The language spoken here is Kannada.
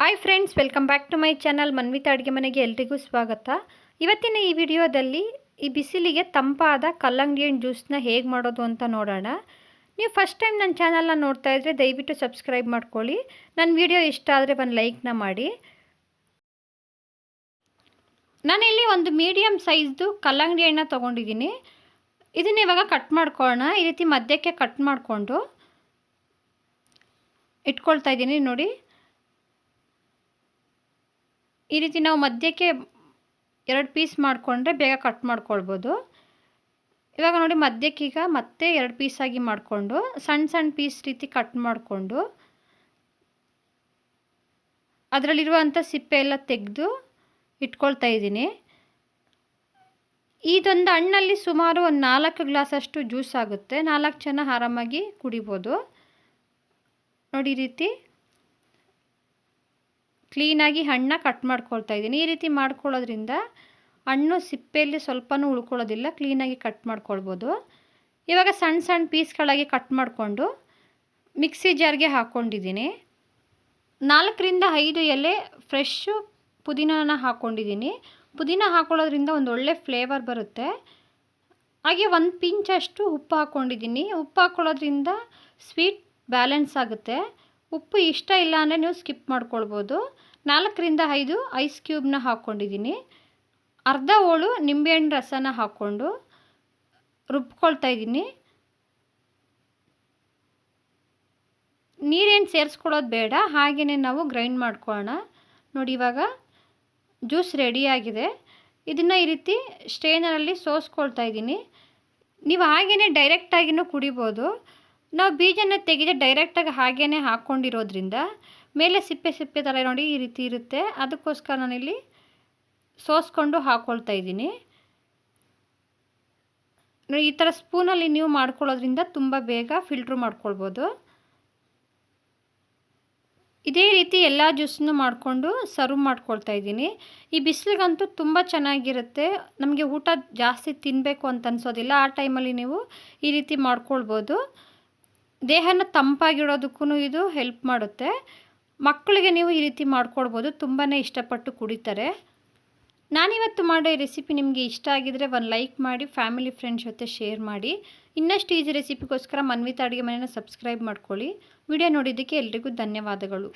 Hi friends welcome back to my channel Manvitha ಅಡುಗೆ ಮನೆಗೆ ಎಲ್ರಿಗೂ ಸ್ವಾಗತ. ಇವತ್ತಿನ ಈ ವಿಡಿಯೋದಲ್ಲಿ ಈ ಬಿಸಿಲಿಗೆ ತಂಪಾದ ಕಲ್ಲಂಗಡಿ ಹಣ್ಣು ಜ್ಯೂಸ್ನ ಹೇಗೆ ಮಾಡೋದು ಅಂತ ನೋಡೋಣ. ನೀವು ಫಸ್ಟ್ ಟೈಮ್ ನನ್ನ ಚಾನಲ್ನ ನೋಡ್ತಾ ಇದ್ದರೆ ದಯವಿಟ್ಟು ಸಬ್ಸ್ಕ್ರೈಬ್ ಮಾಡ್ಕೊಳ್ಳಿ. ನನ್ನ ವಿಡಿಯೋ ಇಷ್ಟ ಆದರೆ ಒಂದು ಲೈಕ್ನ ಮಾಡಿ. ನಾನಿಲ್ಲಿ ಒಂದು ಮೀಡಿಯಮ್ ಸೈಜ್ದು ಕಲ್ಲಂಗಡಿ ಹಣ್ಣನ್ನ ತೊಗೊಂಡಿದ್ದೀನಿ. ಇದನ್ನ ಇವಾಗ ಕಟ್ ಮಾಡ್ಕೊಳ್ಳೋಣ. ಈ ರೀತಿ ಮಧ್ಯಕ್ಕೆ ಕಟ್ ಮಾಡಿಕೊಂಡು ಇಟ್ಕೊಳ್ತಾ ಇದ್ದೀನಿ ನೋಡಿ. ಈ ರೀತಿ ನಾವು ಮಧ್ಯಕ್ಕೆ ಎರಡು ಪೀಸ್ ಮಾಡಿಕೊಂಡ್ರೆ ಬೇಗ ಕಟ್ ಮಾಡ್ಕೊಳ್ಬೋದು. ಇವಾಗ ನೋಡಿ ಮಧ್ಯಕ್ಕೀಗ ಮತ್ತೆ ಎರಡು ಪೀಸಾಗಿ ಮಾಡಿಕೊಂಡು ಸಣ್ಣ ಸಣ್ಣ ಪೀಸ್ ರೀತಿ ಕಟ್ ಮಾಡಿಕೊಂಡು, ಅದರಲ್ಲಿರುವಂಥ ಸಿಪ್ಪೆ ಎಲ್ಲ ತೆಗೆದು ಇಟ್ಕೊಳ್ತಾ ಇದ್ದೀನಿ. ಇದೊಂದು ಹಣ್ಣಲ್ಲಿ ಸುಮಾರು ಒಂದು ನಾಲ್ಕು ಗ್ಲಾಸಷ್ಟು ಜ್ಯೂಸ್ ಆಗುತ್ತೆ. ನಾಲ್ಕು ಜನ ಆರಾಮಾಗಿ ಕುಡಿಬೋದು. ನೋಡಿ ರೀತಿ ಕ್ಲೀನಾಗಿ ಹಣ್ಣನ್ನ ಕಟ್ ಮಾಡ್ಕೊಳ್ತಾ ಇದ್ದೀನಿ. ಈ ರೀತಿ ಮಾಡ್ಕೊಳ್ಳೋದ್ರಿಂದ ಹಣ್ಣು ಸಿಪ್ಪೆಯಲ್ಲಿ ಸ್ವಲ್ಪನೂ ಉಳ್ಕೊಳ್ಳೋದಿಲ್ಲ. ಕ್ಲೀನಾಗಿ ಕಟ್ ಮಾಡ್ಕೊಳ್ಬೋದು. ಇವಾಗ ಸಣ್ಣ ಸಣ್ಣ ಪೀಸ್ಗಳಾಗಿ ಕಟ್ ಮಾಡಿಕೊಂಡು ಮಿಕ್ಸಿ ಜಾರ್ಗೆ ಹಾಕ್ಕೊಂಡಿದ್ದೀನಿ. ನಾಲ್ಕರಿಂದ ಐದು ಎಲೆ ಫ್ರೆಶ್ಶು ಪುದೀನಾನ ಹಾಕ್ಕೊಂಡಿದ್ದೀನಿ. ಪುದೀನ ಹಾಕೊಳ್ಳೋದ್ರಿಂದ ಒಂದು ಒಳ್ಳೆ ಫ್ಲೇವರ್ ಬರುತ್ತೆ. ಹಾಗೆ ಒಂದು ಪಿಂಚಷ್ಟು ಉಪ್ಪು ಹಾಕ್ಕೊಂಡಿದ್ದೀನಿ. ಉಪ್ಪು ಹಾಕ್ಕೊಳ್ಳೋದ್ರಿಂದ ಸ್ವೀಟ್ ಬ್ಯಾಲೆನ್ಸ್ ಆಗುತ್ತೆ. ಉಪ್ಪು ಇಷ್ಟ ಇಲ್ಲ ಅಂದರೆ ನೀವು ಸ್ಕಿಪ್ ಮಾಡ್ಕೊಳ್ಬೋದು. ನಾಲ್ಕರಿಂದ ಐದು ಐಸ್ ಕ್ಯೂಬ್ನ ಹಾಕ್ಕೊಂಡಿದ್ದೀನಿ. ಅರ್ಧ ಹೋಳು ನಿಂಬೆಹಣ್ಣು ರಸನ ಹಾಕ್ಕೊಂಡು ರುಬ್ಕೊಳ್ತಾ ಇದ್ದೀನಿ. ನೀರೇನು ಸೇರಿಸ್ಕೊಳ್ಳೋದು ಬೇಡ ಹಾಗೆಯೇ ನಾವು ಗ್ರೈಂಡ್ ಮಾಡ್ಕೊಳ್ಳೋಣ. ನೋಡಿ ಇವಾಗ ಜ್ಯೂಸ್ ರೆಡಿಯಾಗಿದೆ ಇದನ್ನು ಈ ರೀತಿ ಸ್ಟ್ರೇನರಲ್ಲಿ ಸೋಸ್ಕೊಳ್ತಾ ಇದ್ದೀನಿ. ನೀವು ಹಾಗೆಯೇ ಡೈರೆಕ್ಟಾಗಿನೂ ಕುಡಿಬೋದು. ನಾವು ಬೀಜನ ತೆಗೆದು ಡೈರೆಕ್ಟಾಗಿ ಹಾಗೇ ಹಾಕ್ಕೊಂಡಿರೋದ್ರಿಂದ ಮೇಲೆ ಸಿಪ್ಪೆ ಸಿಪ್ಪೆ ಥರ ನೋಡಿ ಈ ರೀತಿ ಇರುತ್ತೆ. ಅದಕ್ಕೋಸ್ಕರ ನಾನಿಲ್ಲಿ ಸೋಸ್ಕೊಂಡು ಹಾಕ್ಕೊಳ್ತಾ ಇದ್ದೀನಿ. ಈ ಥರ ಸ್ಪೂನಲ್ಲಿ ನೀವು ಮಾಡ್ಕೊಳ್ಳೋದ್ರಿಂದ ತುಂಬ ಬೇಗ ಫಿಲ್ಟ್ರ್ ಮಾಡ್ಕೊಳ್ಬೋದು. ಇದೇ ರೀತಿ ಎಲ್ಲ ಜ್ಯೂಸನ್ನು ಮಾಡಿಕೊಂಡು ಸರ್ವ್ ಮಾಡ್ಕೊಳ್ತಾ ಇದ್ದೀನಿ. ಈ ಬಿಸಿಲಿಗಂತೂ ತುಂಬ ಚೆನ್ನಾಗಿರುತ್ತೆ. ನಮಗೆ ಊಟ ಜಾಸ್ತಿ ತಿನ್ನಬೇಕು ಅಂತ ಅನ್ಸೋದಿಲ್ಲ. ಆ ಟೈಮಲ್ಲಿ ನೀವು ಈ ರೀತಿ ಮಾಡ್ಕೊಳ್ಬೋದು. ದೇಹನ ತಂಪಾಗಿಡೋದಕ್ಕೂ ಇದು ಹೆಲ್ಪ್ ಮಾಡುತ್ತೆ. ಮಕ್ಕಳಿಗೆ ನೀವು ಈ ರೀತಿ ಮಾಡ್ಕೊಡ್ಬೋದು. ತುಂಬಾ ಇಷ್ಟಪಟ್ಟು ಕುಡಿತಾರೆ. ನಾನಿವತ್ತು ಮಾಡೋ ಈ ರೆಸಿಪಿ ನಿಮಗೆ ಇಷ್ಟ ಆಗಿದರೆ ಒಂದು ಲೈಕ್ ಮಾಡಿ ಫ್ಯಾಮಿಲಿ ಫ್ರೆಂಡ್ಸ್ ಜೊತೆ ಶೇರ್ ಮಾಡಿ. ಇನ್ನಷ್ಟು ಈಸಿ ರೆಸಿಪಿಗೋಸ್ಕರ ಮನ್ವಿತ ಅಡುಗೆ ಮನೆಯನ್ನು ಸಬ್ಸ್ಕ್ರೈಬ್ ಮಾಡ್ಕೊಳ್ಳಿ. ವಿಡಿಯೋ ನೋಡಿದ್ದಕ್ಕೆ ಎಲ್ರಿಗೂ ಧನ್ಯವಾದಗಳು.